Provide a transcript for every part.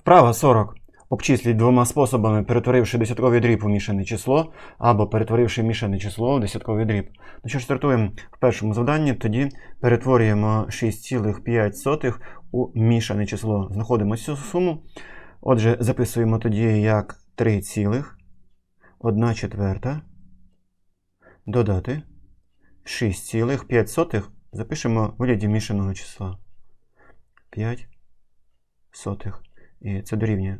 Вправа 40. Обчисліть двома способами, перетворивши десятковий дріб у мішане число, або перетворивши мішане число у десятковий дріб. Ну що ж, стартуємо в першому завданні, тоді перетворюємо 6,5 у мішане число. Знаходимо цю суму. Отже, записуємо тоді як 3,1 четверта. Додати 6,5 запишемо в вигляді мішаного числа. 5 сотих. І це дорівнює.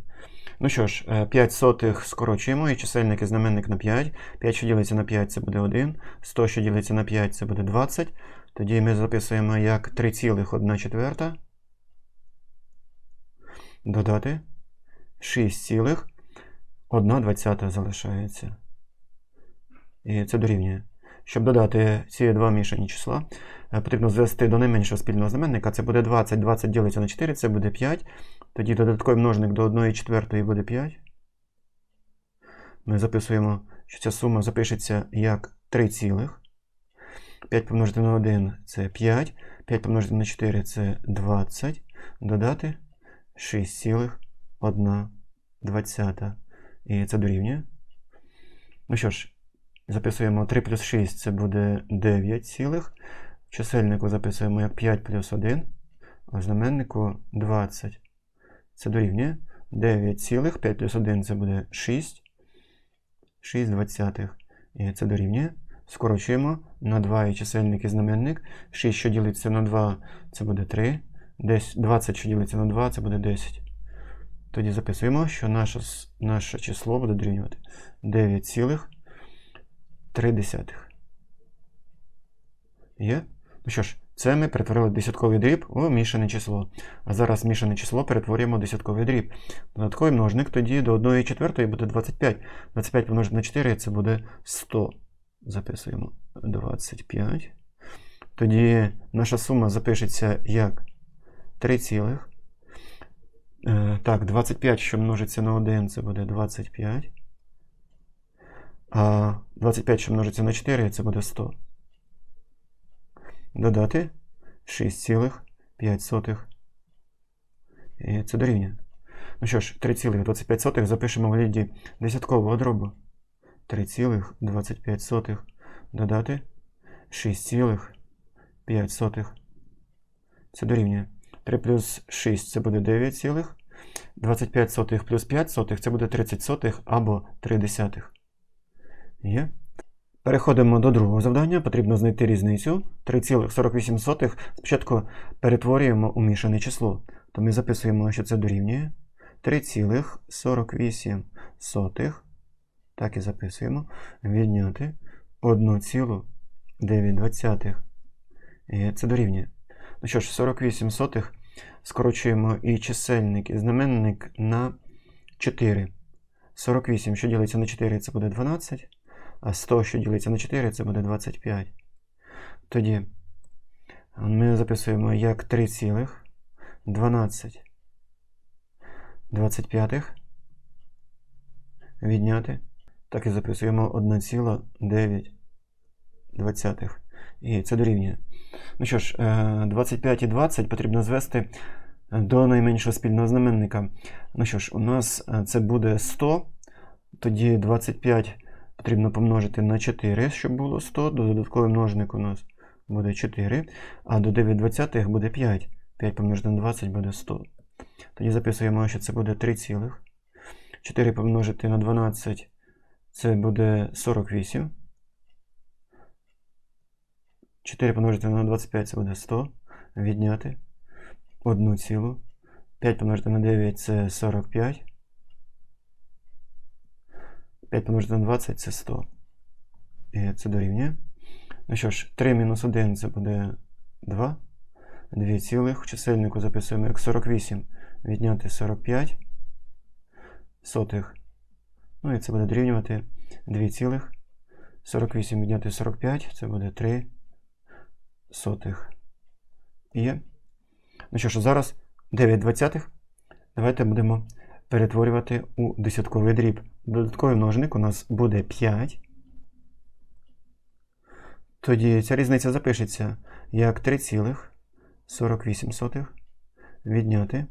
Ну що ж, е, 5 сотих скорочуємо, і чисельник і знаменник на 5. 5, що ділиться на 5, це буде 1. 100, що ділиться на 5, це буде 20. Тоді ми записуємо як 3,1 четверта. Додати 6,1 двадцята залишається. І це дорівнює. Щоб додати ці два мішані числа, е, потрібно звести до найменшого спільного знаменника. Це буде 20. 20 ділиться на 4, це буде 5. Тоді додатковий множник до 1 четвертої буде 5. Ми записуємо, що ця сума запишеться як 3 цілих. 5 помножити на 1 це 5. 5 помножити на 4 це 20. Додати 6,1. І це дорівнює. Ну що ж, записуємо 3 плюс 6 це буде 9 цілих. В чисельнику записуємо як 5 плюс 1, а в знаменнику 20. Це дорівнює 9 цілих, 5 плюс 1 це буде 6. 6 двадцятих. І це дорівнює. Скорочуємо на 2 і чисельник і знаменник. 6, що ділиться на 2, це буде 3. 10, 20, що ділиться на 2, це буде 10. Тоді записуємо, що наше, наше число буде дорівнювати 9,3. Є? Ну що ж, це ми перетворили десятковий дріб у мішане число. А зараз мішане число перетворюємо в десятковий дріб. Додатковий множник тоді до 1 четвертої буде 25. 25 помножити на 4 це буде 100. Записуємо 25. Тоді наша сума запишеться як 3 цілих. Е, Так, 25, що множиться на 1, це буде 25. А 25, що множиться на 4, це буде 100. Додати 6,5. І це дорівнює. Ну що ж, 3,25 запишемо в вигляді десяткового дробу. 3,25 додати 6,5. Це дорівнює. 3 плюс 6 це буде 9 цілих. 25 сотих плюс 5 сотих це буде 30 сотих або 3 десятих. Є. Переходимо до другого завдання. Потрібно знайти різницю. 3,48 спочатку перетворюємо у мішане число. То ми записуємо, що це дорівнює 3,48. Так і записуємо. Відняти 1,9. І це дорівнює. Ну що ж, 48 сотих скорочуємо і чисельник, і знаменник на 4. 48, що ділиться на 4, це буде 12. А 100, що ділиться на 4, це буде 25. Тоді ми записуємо як 3 цілих 12 25 відняти. Так і записуємо 1,9 двадцятих. І це дорівнює. Ну що ж, е, 25 і 20 потрібно звести до найменшого спільного знаменника. Ну що ж, у нас е, це буде 100. Тоді 25 потрібно помножити на 4, щоб було 100. Додатковий множник у нас буде 4. А до 9 двадцятих буде 5. 5 помножити на 20 буде 100. Тоді записуємо, що це буде 3 цілих. 4 помножити на 12 це буде 48. 4 помножити на 25 це буде 100. Відняти 1 цілу. 5 помножити на 9 це 45. 5 помножити на 20 це 100. І це дорівнює. Ну що ж, 3 мінус 1 це буде 2. 2 цілих. В чисельнику записуємо як 48. Відняти 45 сотих. Ну і це буде дорівнювати 2 цілих. 48 відняти 45 це буде 3 сотих. Є. Ну що ж, зараз 9 двадцятих. Давайте будемо перетворювати у десятковий дріб. Додатковий множник у нас буде 5. Тоді ця різниця запишеться як 3,48 відняти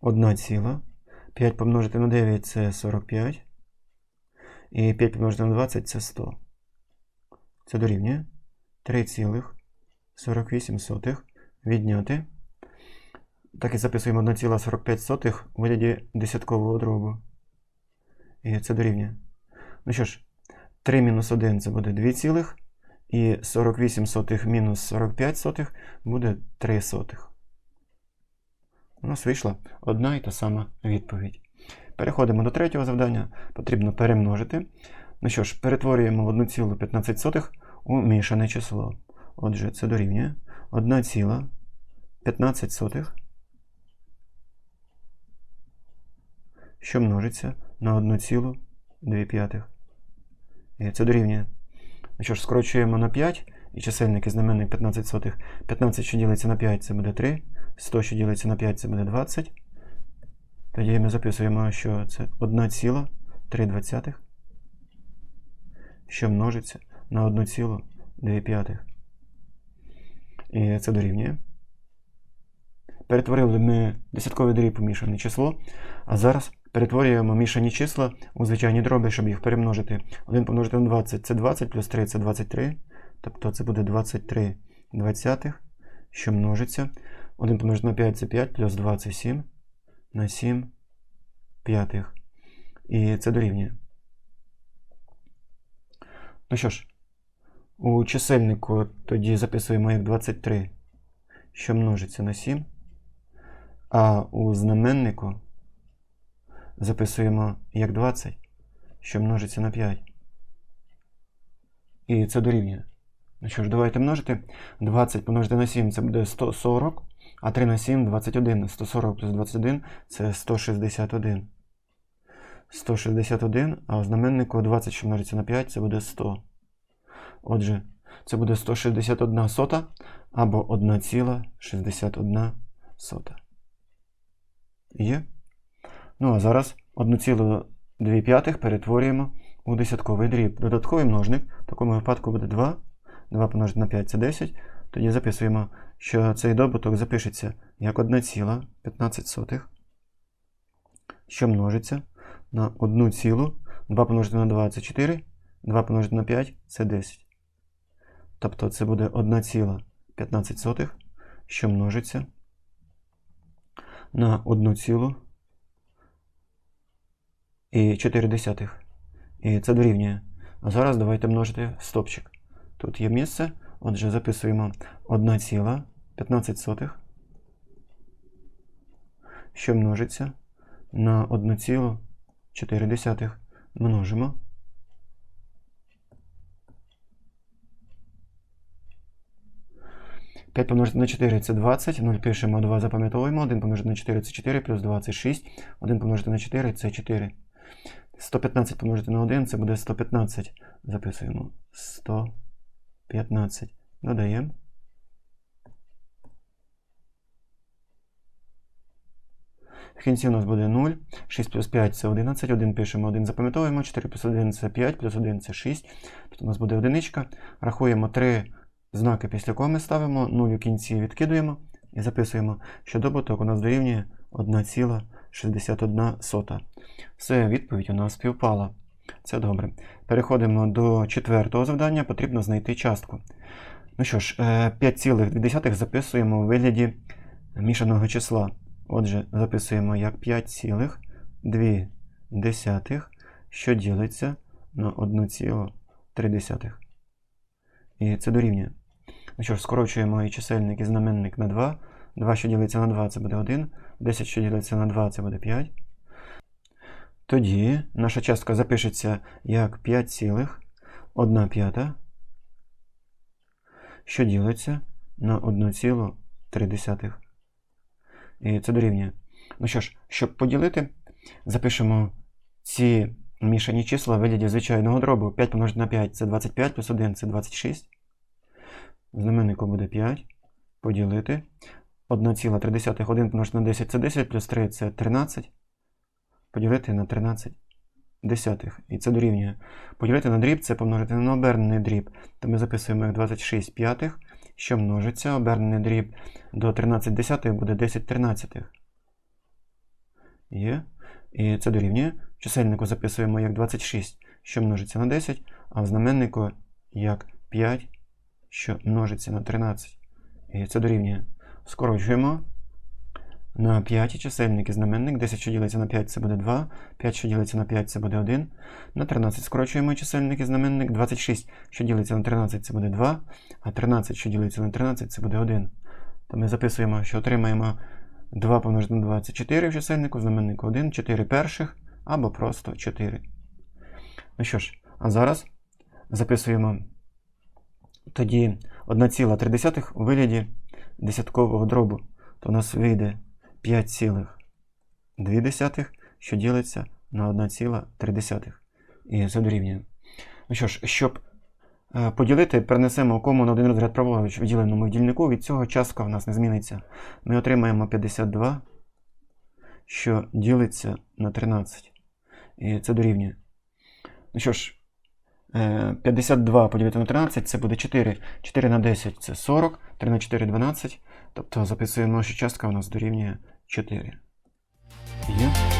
1 ціла 5 помножити на 9 це 45. І 5 помножити на 20 це 100. Це дорівнює 3,48 відняти. Так і записуємо 1,45 у вигляді десяткового дробу. І це дорівнює. Ну що ж, 3 мінус 1 це буде 2 цілих. І 48 сотих мінус 45 сотих буде 3 сотих. У нас вийшла одна і та сама відповідь. Переходимо до третього завдання. Потрібно перемножити. Ну що ж, перетворюємо 1,15 у мішане число. Отже, це дорівнює 1,15, що множиться на 1,2. І це дорівнює. Ну що ж, скорочуємо на 5, і чисельник і знаменник 15 сотих. 15, що ділиться на 5, це буде 3. 100, що ділиться на 5, це буде 20. Тоді ми записуємо, що це 1,3, що множиться на 1,2. І це дорівнює. Перетворили ми десятковий дріб у мішане число, а зараз перетворюємо мішані числа у звичайні дроби, щоб їх перемножити. 1 помножити на 20 це 20, плюс 3 це 23. Тобто це буде 23 двадцятих, що множиться. 1 помножити на 5 це 5, плюс 2 це 7 на 7 п'ятих. І це дорівнює. Ну що ж, у чисельнику тоді записуємо як 23, що множиться на 7. А у знаменнику записуємо як 20, що множиться на 5. І це дорівнює. Ну що ж, давайте множити. 20 помножити на 7 це буде 140, а 3 на 7 21. 140 плюс 21 це 161. 161, а у знаменнику 20, що множиться на 5, це буде 100. Отже, це буде 161 сота або 1,61 сота. Є? Ну, а зараз 1,2 перетворюємо у десятковий дріб. Додатковий множник в такому випадку буде 2. 2 помножити на 5 це 10. Тоді записуємо, що цей добуток запишеться як 1,15, що множиться на 1 цілу. 2 помножити на 2 це 4. 2 помножити на 5 це 10. Тобто це буде 1,15, що множиться на 1 цілу і 4 десятих. І це дорівнює. А зараз давайте множити стопчик. Тут є місце. Отже, записуємо 1,15, що множиться на 1,4 множимо. П'ять помножити на 4 це 20, 0 пишемо, 2 запам'ятовуємо, 1 помножити на 4 це 4, плюс 2 це 6, 1 помножити на 4 це 4. 115 помножити на 1 це буде 115. Записуємо 115. Додаємо. В кінці у нас буде 0. 6 плюс 5 це 11. 1 пишемо, 1 запам'ятовуємо. 4 плюс 1 це 5, плюс 1 це 6. Тут у нас буде одиничка. Рахуємо 3 знаки після коми ставимо, 0 у кінці відкидуємо і записуємо, що добуток у нас дорівнює 1,61 сота. Все, відповідь у нас співпала. Це добре. Переходимо до четвертого завдання. Потрібно знайти частку. Ну що ж, 5,2 записуємо у вигляді мішаного числа. Отже, записуємо як 5,2, що ділиться на 1,3. І це дорівнює. Ну що ж, скорочуємо і чисельник і знаменник на 2. 2, що ділиться на 2, це буде 1. 10, що ділиться на 2, це буде 5. Тоді наша частка запишеться як 5,1 п'ята, що ділиться на 1,3. І це дорівнює. Ну що ж, щоб поділити, запишемо ці мішані числа в вигляді звичайного дробу. 5 помножити на 5 це 25, плюс 1 це 26. Знаменнику буде 5. Поділити. 1,3. 1 помножити на 10 це 10, плюс 3 це 13. Поділити на 13 десятих. І це дорівнює. Поділити на дріб це помножити на обернений дріб. То ми записуємо як 26 п'ятих, що множиться. Обернений дріб до 13 десятих буде 10 тринадцятих. Є. І це дорівнює. В чисельнику записуємо як 26, що множиться на 10, а в знаменнику як 5, що множиться на 13. І це дорівнює. Скорочуємо на 5 чисельник і знаменник. 10, що ділиться на 5, це буде 2. 5, що ділиться на 5, це буде 1. На 13 скорочуємо чисельник і знаменник. 26, що ділиться на 13, це буде 2. А 13, що ділиться на 13, це буде 1. То ми записуємо, що отримаємо 2 помножити на 2 це 4 в чисельнику, в знаменнику 1, 4 перших або просто 4. Ну що ж, а зараз записуємо тоді 1,3 у вигляді десяткового дробу. То у нас вийде 5,2, що ділиться на 1,3. І це дорівнює. Ну що ж, щоб е, поділити, перенесемо кому на один розряд праворуч в діленому дільнику, від цього частка в нас не зміниться. Ми отримаємо 52, що ділиться на 13. І це дорівнює. Ну що ж, 52 поділити на 13 це буде 4. 4 на 10 це 40, 3 на 4 12. Тобто записуємо, що частка у нас дорівнює 4. Є.